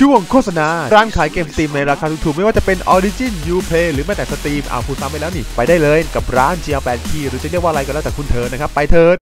ช่วงโฆษณา ร้านขายเกมสตรีมในราคาถูกๆ ไม่ว่าจะเป็น Origin Uplay หรือแม้แต่สตรีมเอาพูดซ้ำไปแล้วนี่ ไปได้เลยกับร้าน GL8 Key หรือจะเรียกว่าอะไรก็แล้วแต่คุณเธอนะครับ ไปเถิด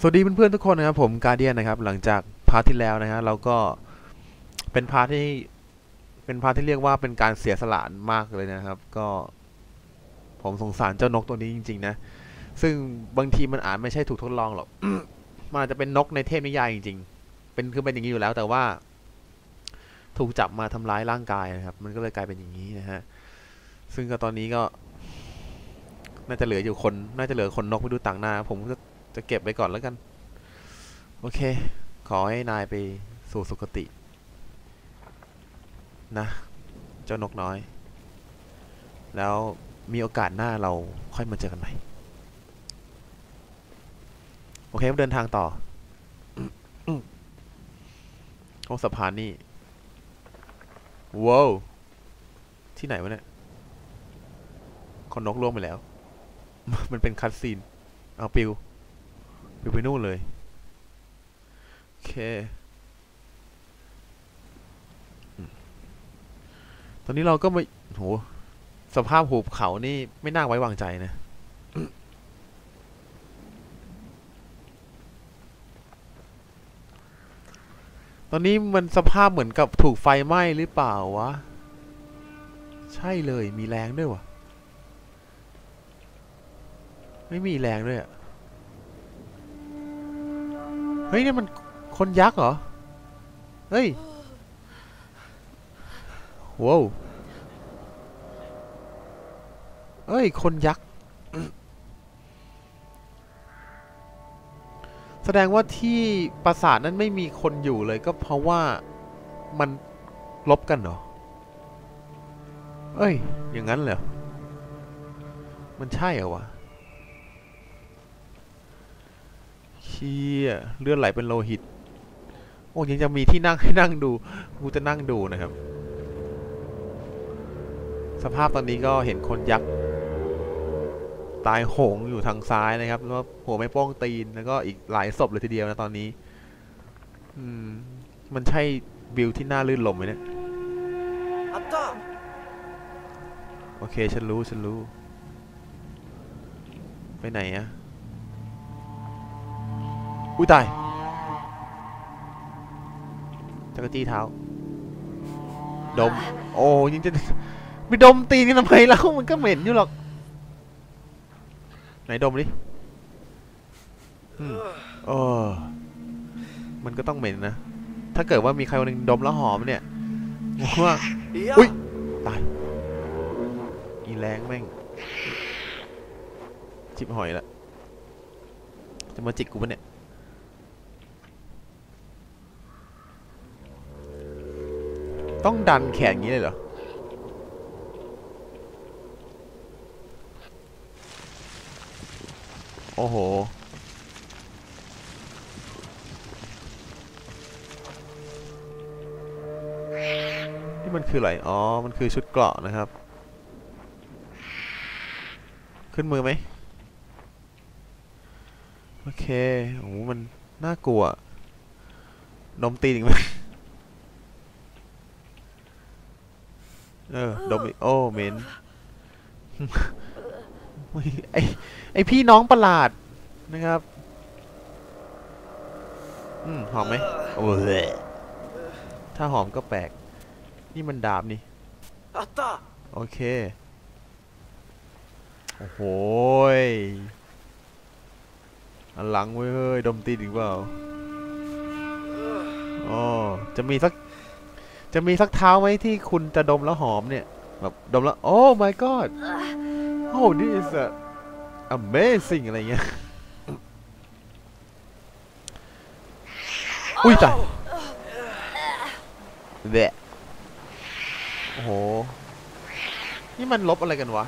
สวัสดีเพื่อนๆทุกคนนะครับผมการเดียนนะครับ หลังจากพาร์ทที่แล้วนะฮะเราก็เป็นพาร์ทที่เป็นพาร์ทที่เรียกว่าเป็นการเสียสละมากเลยนะครับ ก็ ผมสงสารเจ้านกตัวนี้จริง ๆ นะ ซึ่งบางทีมันอาจไม่ใช่ถูกทดลองหรอกมันอาจจะเป็นนกในเทพนิยายจริงๆเป็นคือเป็นอย่างนี้อยู่แล้ว แต่ว่า ถูกจับมาทำร้ายร่างกายนะครับ มันก็เลยกลายเป็นอย่างนี้นะฮะซึ่งก็ตอนนี้ก็ น่าจะเหลืออยู่คน น่าจะเหลือคนนกไม่ดูต่างหน้า ผมก็ จะเก็บไว้ก่อนแล้วกัน โอเค ขอให้นายไปสู่สุคติ นะ เจ้านกน้อย แล้วมีโอกาสหน้าเราค่อยมาเจอกันใหม่โอเคเดินทางต่อตรงสะพานนี่ว้าวที่ไหนวะเนี่ยคนนกล่วงไปแล้ว มันเป็นคัตซีน เอาปิว ไปไปนู่นเลย โอเค ตอนนี้เราก็มาโห สภาพหุบเขานี่ไม่น่าไว้วางใจนะ ตอนนี้มันสภาพเหมือนกับถูกไฟไหม้หรือเปล่าวะ ใช่เลยมีแรงด้วยวะไม่มีแรงด้วยอะ เฮ้ยนี่มันคนยักษ์เหรอ เฮ้ยว้าวเอ้ย คนยักษ์ แสดงว่าที่ปราสาทนั้นไม่มีคนอยู่เลยก็เพราะว่ามันลบกันเหรอ เอ้ย อย่างนั้นเหรอ มันใช่เหรอวะ ชี่เลือดไหลเป็นโลหิต โอ้ยังจะมีที่นั่งให้นั่งดู กูจะนั่งดูนะครับ สภาพตอนนี้ก็เห็นคนยักษ์ตายโหงอยู่ทางซ้ายนะครับ แล้วหัวไม่ป้องตีน แล้วก็อีกหลายศพเลยทีเดียวนะตอนนี้ อืม มันใช่วิวที่น่าลื่นลมไหมเนี่ยโอเค ฉันรู้ ฉันรู้ ไปไหนอะ อุ้ยตายจักรจี้เท้า ดม โอ้ยจะไปดมตีนกันทำไมแล้วมันก็เหม็นอยู่หรอก ไหนดมดิอืมเออมันก็ต้องเหม็นนะ ถ้าเกิดว่ามีใครคนนึงดมแล้วหอมเนี่ยผมว่าอุ๊ยตาย อีแรงแม่ง จิบหอยละ จะมาจิกกูปะเนี่ย ต้องดันแขนงี้เลยเหรอ โอ้โห นี่มันคืออะไร อ๋อ มันคือชุดเกราะนะครับ ขึ้นมือไหม โอเค โอ้โหมันน่ากลัวดมตีนอีกไหม ออโดมิโอเมนไอไอพี่น้องประหลาดนะครับ อืมหอมไหมโอ้ยถ้าหอมก็แปลก นี่มันดาบนี่โอเค โอ้โหอัหลังเว้ยโดมตีดอีกเปล่าอ๋อจะมีสัก จะมีสักเท้าไหมที่คุณจะดมแล้วหอมเนี่ย แบบดมแล้ว โอ้ my god โอ้ this is a amazing อะไรเงี้ย อุ้ยตายแบะโอ้โห นี่มันลบอะไรกันวะ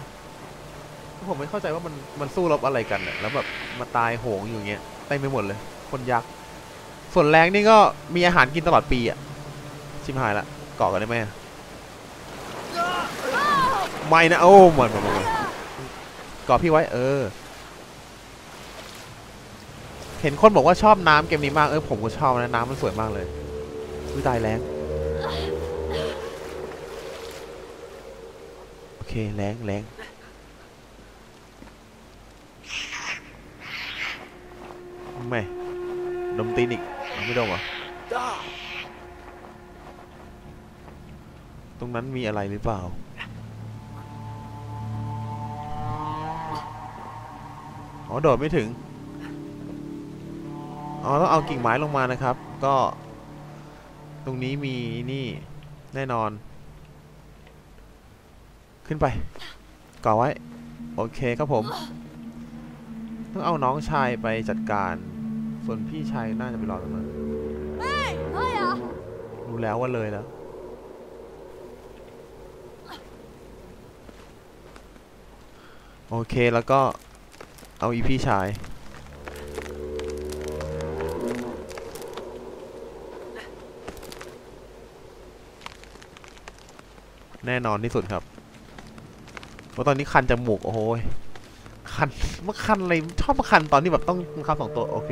ผมไม่เข้าใจว่ามันมันสู้รบอะไรกันอะแล้วแบบมาตายโหงอยู่อย่างเงี้ยเต็มไปหมดเลย คนยักษ์ ส่วนแรงนี่ก็มีอาหารกินตลอดปีอะ ชิมหายละเกาะกันได้ไหมไม่นะโอ้หมดหมดหมดเกาะพี่ไว้เออ เห็นคนบอกว่าชอบน้ำเกมนี้มากเออผมก็ชอบนะน้ำมันสวยมากเลยวิตายแรงโอเคแรงแรงไม่ดมตีนอีกไม่ดมเหรอ ตรงนั้นมีอะไรหรือเปล่า อ๋อ โดดไม่ถึง อ๋อ ต้องเอากิ่งไม้ลงมานะครับ ก็ ตรงนี้มีนี่ แน่นอน ขึ้นไปก่อไว้ โอเคครับผม ต้องเอาน้องชายไปจัดการ ส่วนพี่ชายน่าจะไปรอตรงนั้น哎呀！รู้แล้วว่าเลยแล้ว โอเคแล้วก็เอาอีพี่ชาย แน่นอนที่สุดครับเพราะตอนนี้คันจมูกโอ้โหคันมาคันอะไรชอบมาคันตอนที่แบบต้องบังคับสองตัวโอเค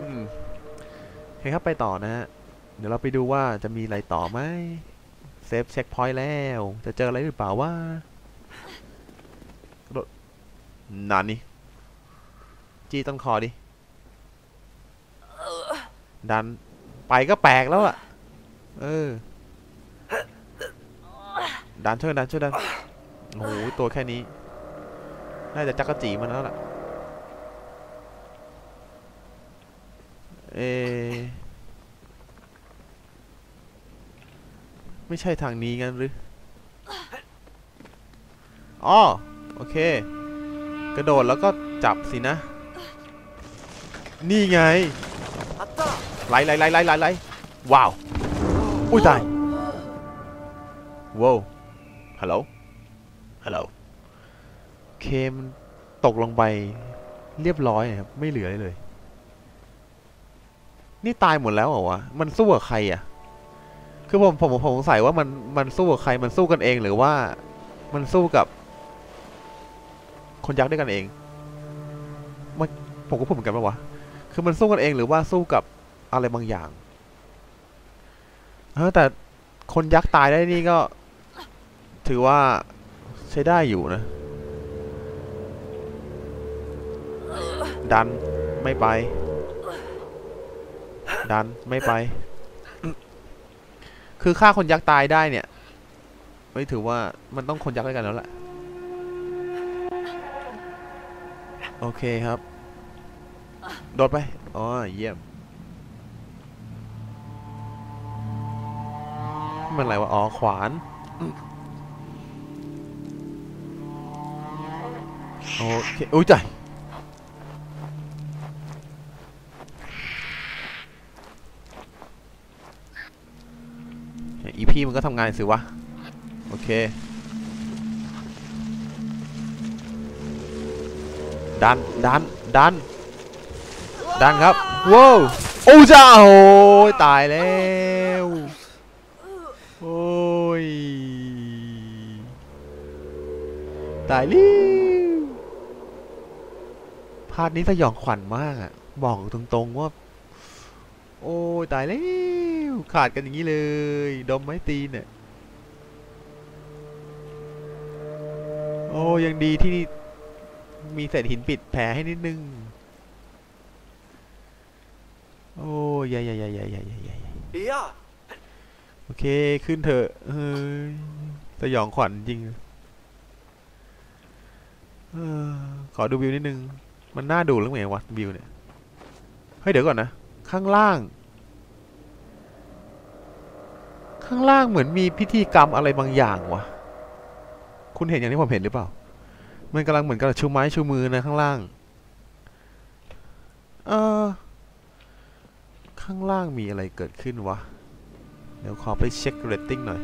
อืมโอเคครับไปต่อนะฮะเดี๋ยวเราไปดูว่าจะมีอะไรต่อไหมเซฟเช็คพอยต์แล้ว จะเจออะไรหรือเปล่าว่า นานนี่จี้ต้นคอดิดันไปก็แปลกแล้วอะเออดันช่วยดันช่วยดันโอ้โหตัวแค่นี้ น่าจะจักรจีมันแล้วล่ะ เอ ไม่ใช่ทางนี้งั้นหรืออ๋อโอเค กระโดดแล้วก็จับสินะ นี่ไง Atta! ไล่ไล่ไล่ไล่ไล่ไล่ว้าว อุ้ยตายว้าวฮัลโหลฮัลโหลเคมตกลงไปเรียบร้อยนะครับ ไม่เหลือเลย นี่ตายหมดแล้วเหรอวะ มันสู้กับใครอะ คือผมผมผมสงสัยว่ามันมันสู้กับใคร มันสู้กันเองหรือว่า มันสู้กับ คนยักษ์ด้วยกันเองมันผมก็พูดเหมือนกันปะวะ คือมันสู้กันเองหรือว่าสู้กับอะไรบางอย่าง เออแต่คนยักษ์ตายได้นี่ก็ ถือว่าใช้ได้อยู่นะ ดันไม่ไป ดันไม่ไป คือฆ่าคนยักษ์ตายได้เนี่ย ไม่ถือว่ามันต้องคนยักษ์ด้วยกันแล้วแหละ โอเคครับ โดดไป อ๋อ เยี่ยมมันอะไรวะ อ๋อ ขวาน โอเค อุ้ยใจายอีพี่มันก็ทำงานสิวะ โอเค ดันดันดันดันครับว้าวโอ้จ้าโอ้ยตายแล้วโอ้ยตายแล้วพาร์ทนี้สยองขวัญมากอะบอกตรงๆว่า โอ้ยตายแล้วขาดกันอย่างนี้เลย ดมไม้ตีนเนี่ยโอ้ยังดีที่ มีเศษหินปิดแผลให้นิดนึง โอ้ยใหญ่ใหญ่ใหญ่ใหญ่ใหญ่ใหญ่ใหญ่ Ja! โอเค ขึ้นเถอะเฮ้ยสยองขวัญจริงเออขอดูวิวนิดนึง มันน่าดูหรือไงวะวิวเนี่ย เฮ้ยเดี๋ยวก่อนนะ ข้างล่าง ข้างล่างเหมือนมีพิธีกรรมอะไรบางอย่างวะ คุณเห็นอย่างที่ผมเห็นหรือเปล่า มันกำลังเหมือนกับชูไม้ชูมือนะข้างล่าง เออข้างล่างมีอะไรเกิดขึ้นวะ เดี๋ยวขอไปเช็คเรตติ้งหน่อย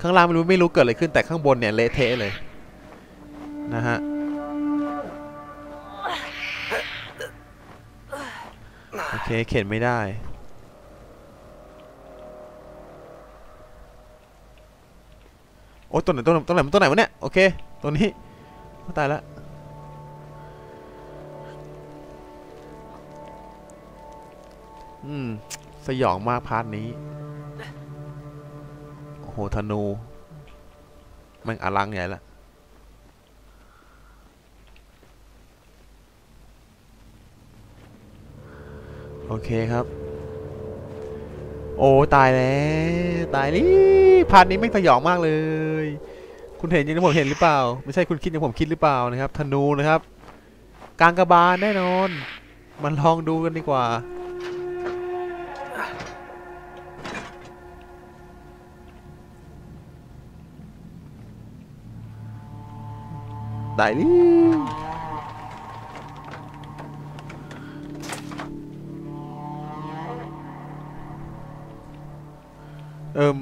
ข้างล่างไม่รู้ไม่รู้เกิดอะไรขึ้นแต่ข้างบนเนี่ยเละเทะเลย นะฮะโอเค เข็นไม่ได้ อ้ตัวไหนตัวไหนตัวไหนตัวไหนวะเนี่ยโอเคตัวนี้ตายละอืมสยองมากพาร์ทนี้โอ้โหธนูม่งอลังใหญ่ละโอเคครับ โอ้ตายแล้วตายลิพาร์ทนี้ไม่สยองมากเลย คุณเห็นอย่างที่ผมเห็นหรือเปล่า ไม่ใช่คุณคิดอย่างผมคิดหรือเปล่านะครับธนูนะครับกลางกระบาลแน่นอน มันลองดูกันดีกว่า ได้ลิ อม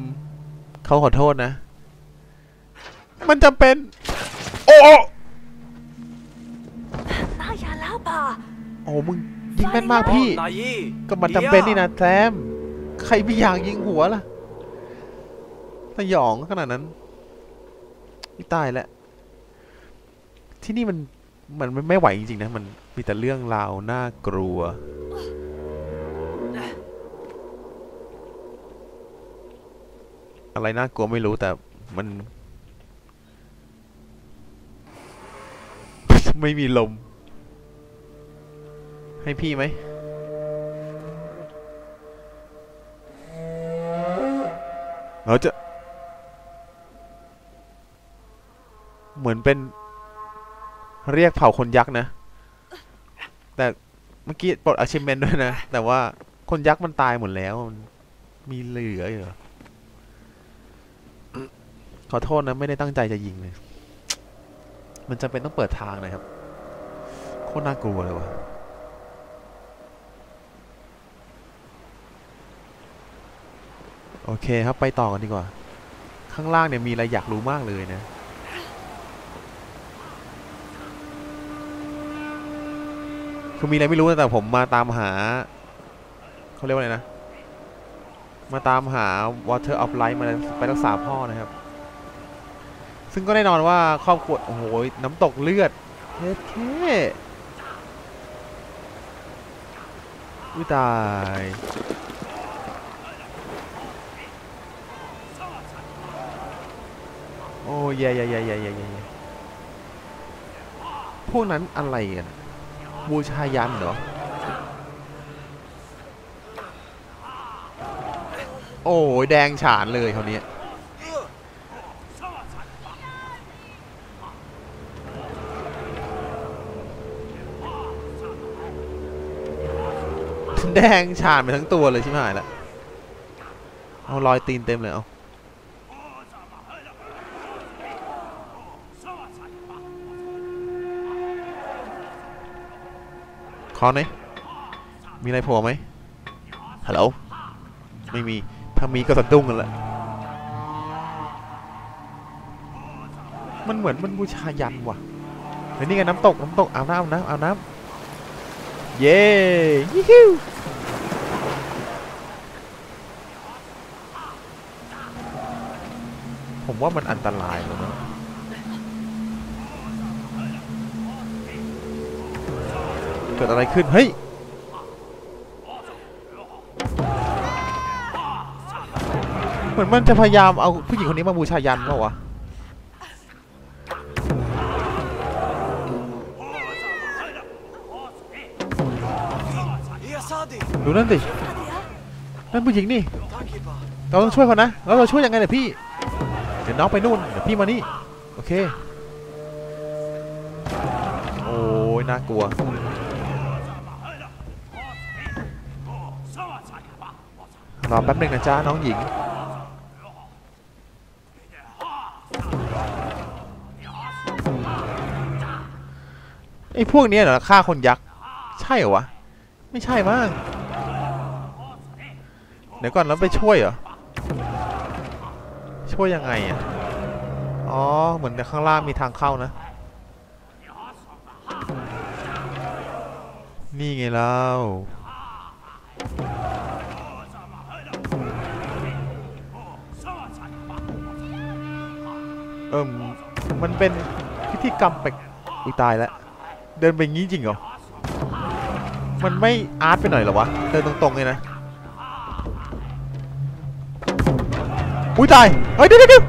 เขาขอโทษนะ มันจะเป็น โอ้นายาลาบาโอ้มึงยิงแม่นมากพี่ ก็มันจำเป็นนี่นะแซม ใครไม่อยากยิงหัวล่ะสยองขนาดนั้นนี่ตายแล้ว ที่นี่มันมันไม่ไหวจริงๆนะ มันมีแต่เรื่องราวน่ากลัว อะไรน่ากลัวไม่รู้แต่มัน ไม่มีลม ให้พี่ไหมเราจะ เหมือนเป็น เรียกเผ่าคนยักษ์นะ แต่เมื่อกี้ปลด achievement ด้วยนะ แต่ว่าคนยักษ์มันตายหมดแล้ว มันมีเหลืออยู่ ขอโทษนะ ไม่ได้ตั้งใจจะยิงเลย มันจำเป็นต้องเปิดทางนะครับ โคตรน่ากลัวเลยวะโอเคครับ ไปต่อกันดีกว่า ข้างล่างเนี่ยมีอะไรอยากรู้มากเลยนะ คือมีอะไรไม่รู้แต่ผมมาตามหา เขาเรียกว่าอะไรนะ มาตามหา Water of Life มาไปรักษาพ่อนะครับ ซึ่งก็แน่นอนว่าครอบครัวโอ้โหน้ำตกเลือดเท่เท่อุ้ยตายโอ้ยแย่แย่แย่แย่แย่แย่แย่พวกนั้นอะไรกันบูชายันเหรอ โอ้ยแดงฉานเลยเขาวนี้ แดงฉานไปทั้งตัวเลยใช่ไหมละเอารอยตีนเต็มเลยเอาคอนไหมมีอะไรโผล่ไหมฮัลโหลไม่มีถ้ามีก็สะดุ้งกันแหละมันเหมือนมันบูชายันว่ะเฮ้ยนี่ไงน้ำตกน้ำตกอาบน้ำอาบน้ำอาบน้ำ เย้ยี่ฮิวผมว่ามันอันตรายเลยนะเกิดอะไรขึ้น เฮ้ยเหมือนมันจะพยายามเอาผู้หญิงคนนี้มาบูชายันเปล่าวะ นั่นสินั่นผู้หญิงนี่เราต้องช่วยเขานะแล้วเราช่วยยังไงเนี่ยพี่เดี๋ยวน้องไปนู่นเดี๋ยวพี่มานี่โอเคโอ้ยน่ากลัวรอแป๊บนึงนะจ้าน้องหญิงไอ้พวกนี้เหรอฆ่าคนยักษ์ ใช่เหรอวะ ไม่ใช่มาก เดี๋ยวก่อนแล้วไปช่วยเหรอ ช่วยยังไงอะ อ๋อ เหมือนข้างล่างมีทางเข้านะ นี่ไงเล่าเอิ่มมันเป็นพิธีกรรมแปลกอุตายแล้ว เดินไปงี้จริงเหรอ มันไม่อาร์ตไปหน่อยเหรอวะ เดินตรงๆเลยนะ อุ้ยตายเฮ้ยเดี๋ยวเดี๋ยวเดี๋ย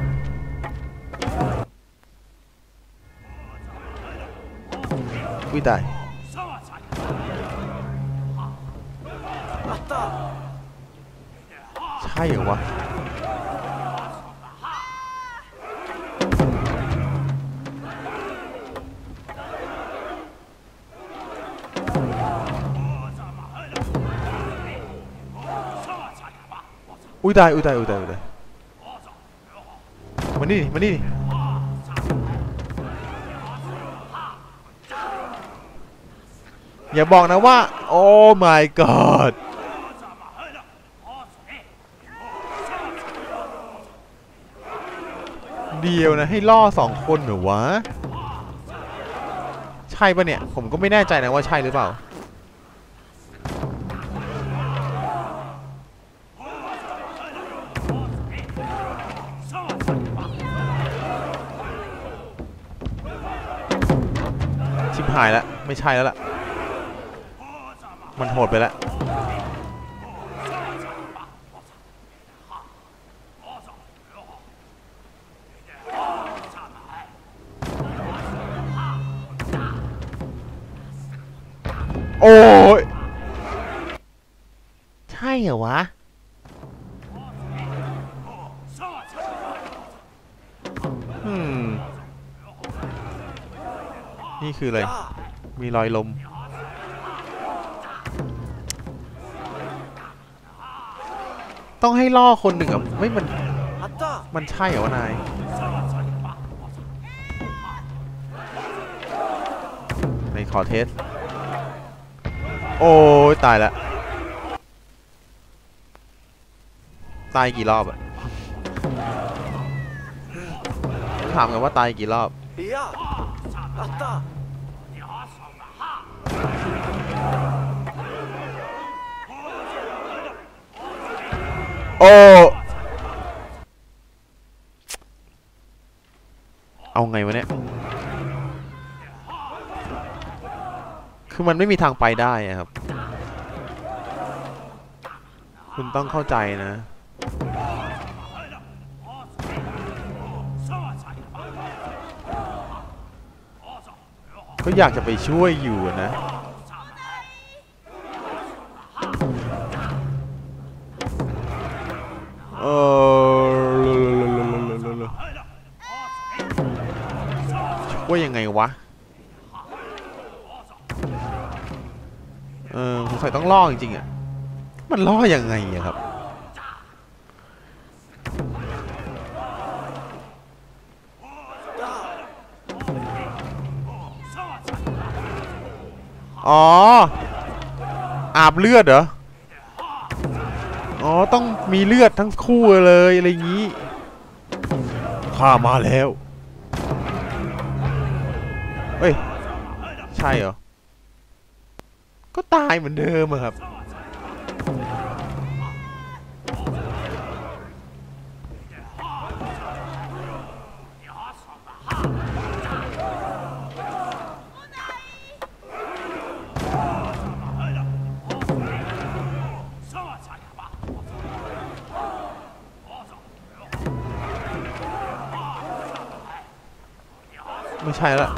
มานี่มานี่อย่าบอกนะว่า โอ้ my god เดียวนะ ให้ล่อสองคนเหรอวะ ใช่ปะเนี่ย ผมก็ไม่แน่ใจนะว่าใช่หรือเปล่า หายแล้ว ไม่ใช่แล้วล่ะ มันโหดไปแล้วโอ้ยใช่เหรอวะ นี่คืออะไร มีรอยลม ต้องให้ล่อคนหนึ่งอะไม่มัน มันใช่เหรอวะนาย ในขอเทส โอ้ยตายละ ตายกี่รอบอะถามกันว่าตายกี่รอบ โอ้ เอาไงวะเนี่ย คือมันไม่มีทางไปได้ครับ คุณต้องเข้าใจนะ ก็อยากจะไปช่วยอยู่นะ เออช่วยยังไงวะ เออสงสัยต้องล่อจริงๆอะ มันล่อยังไงอะครับ อ๋อ อาบเลือดเหรอ อ๋อ ต้องมีเลือดทั้งคู่เลย อะไรอย่างนี้ข้ามาแล้ว เฮ้ย ใช่เหรอ ก็ตายเหมือนเดิมอะครับ ใช่แล้ว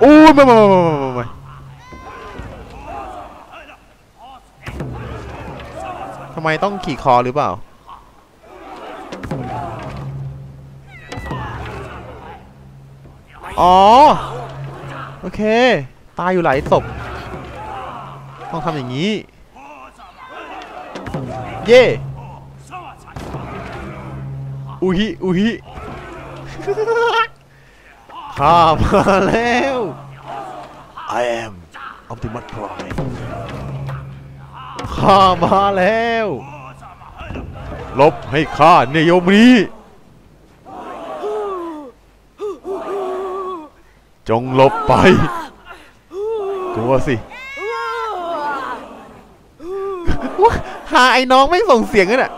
โอ้ยไม่ไม่ไม่ไม่ไม่ไม่ทำไมต้องขี่คอหรือเปล่า อ๋อ โอเค ตายอยู่หลายศพ ต้องทำอย่างนี้ เย่อุฮิ อุฮิ ข้ามาแล้ว I am Optimus Prime ข้ามาแล้ว ลบให้ข้าเนยมนีจงลบไป กลัวสิหาไอ้น้องไม่ส่งเสียงกันอะ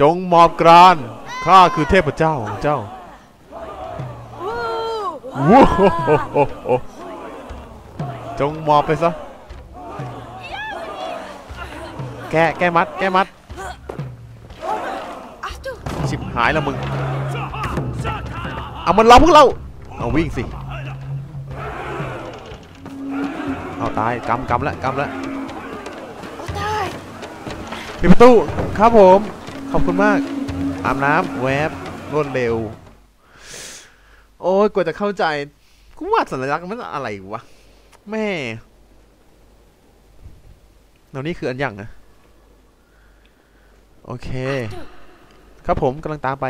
จงมอบกราน ข้าคือเทพเจ้าของเจ้าว้าวโอ้โหจงมอบไปซะ แกแกมัด แกมัด ชิบหายแล้วมึง เอามันล้อมพวกเรา เอาวิ่งสิ เอาตายกำกำแล้วกำแล้วปิดประตู ครับผม ขอบคุณมาก อาบน้ำแวบรวดเร็ว โอ้ยกว่าจะเข้าใจ กูว่าสัญลักษณ์มันอะไรวะ แม่แล้วนี่คืออันยังนะโอเค ครับผมกำลังตามไป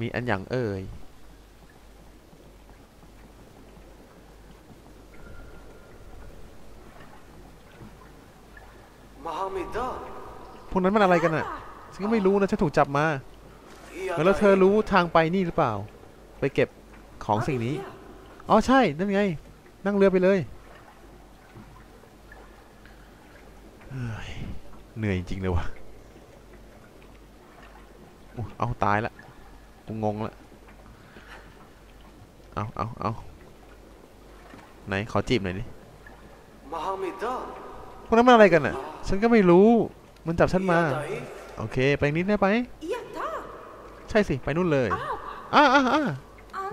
มีอันอย่างเอ่ย พวกนั้นมันอะไรกันอะฉันก็ไม่รู้นะฉันถูกจับมา แล้วเธอรู้ทางไปนี่หรือเปล่า ไปเก็บของสิ่งนี้ อ๋อใช่ นั่นไง นั่งเรือไปเลยเฮ้ยเหนื่อยจริงๆเลยวะอุ๊ยเอาตายละกูงงละ เอาเอาเอาไหน ขอจีบหน่อยดิ Mohammed พวกนั้นมันอะไรกันอะ ฉันก็ไม่รู้ มันจับฉันมา โอเค ไปนิดได้ไป ใช่สิ ไปนู่นเลยอ่าอ่าอ่า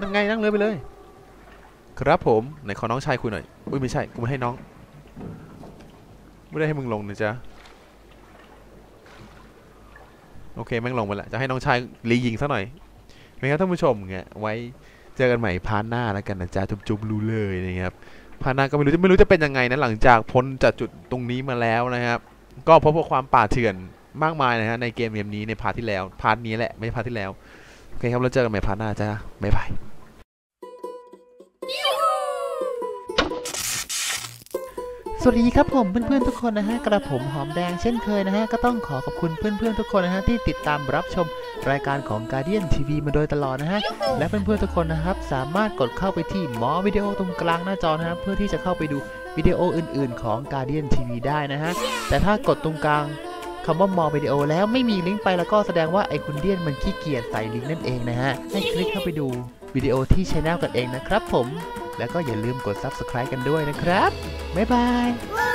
นั่งไงนั่งเรือไปเลย ครับผม ไหนขอน้องชายคุยหน่อย อุ้ยไม่ใช่ กูไม่ให้น้อง ไม่ได้ให้มึงลงนะจ๊ะ โอเค แม่งลงไปแล้วจะให้น้องชายรียิงซะหน่อยนะครับท่านผู้ชมเงี้ย ไว้เจอกันใหม่พาร์ทหน้าแล้วกันนะจ๊ะจุ๊บๆรู้เลยนะครับพาร์ทหน้าก็ไม่รู้จะไม่รู้จะเป็นยังไงนะหลังจากพ้นจากจุดตรงนี้มาแล้วนะครับ ก็พบกับความป่าเถื่อนมากมายนะฮะในเกมเกมนี้ในพาร์ทที่แล้ว พาร์ทนี้แหละไม่ใช่พาร์ทที่แล้ว โอเคครับแล้วเจอกันใหม่พาร์ทหน้าจ้าบ๊ายบายสวัสดีครับผมเพื่อนๆทุกคนนะฮะกระผมหอมแดงเช่นเคยนะฮะก็ต้องขอขอบคุณเพื่อนๆทุกคนนะฮะที่ติดตามรับชมรายการของ Guardian TV มาโดยตลอดนะฮะและเพื่อนๆทุกคนนะครับสามารถกดเข้าไปที่หมอวิดีโอตรงกลางหน้าจอนะฮะเพื่อที่จะเข้าไปดู วิดีโออื่นๆของ Guardian TV ได้นะฮะ แต่ถ้ากดตรงกลางคำว่ามอวิดีโอแล้วไม่มีลิงก์ไปแล้วก็แสดงว่าไอคุณเดียนมันขี้เกียจใส่ลิงก์นั่นเองนะฮะ ให้คลิกเข้าไปดูวิดีโอที่ช anel กันเองนะครับผม แล้วก็อย่าลืมกด subscribe กันด้วยนะครับ บ๊ายบาย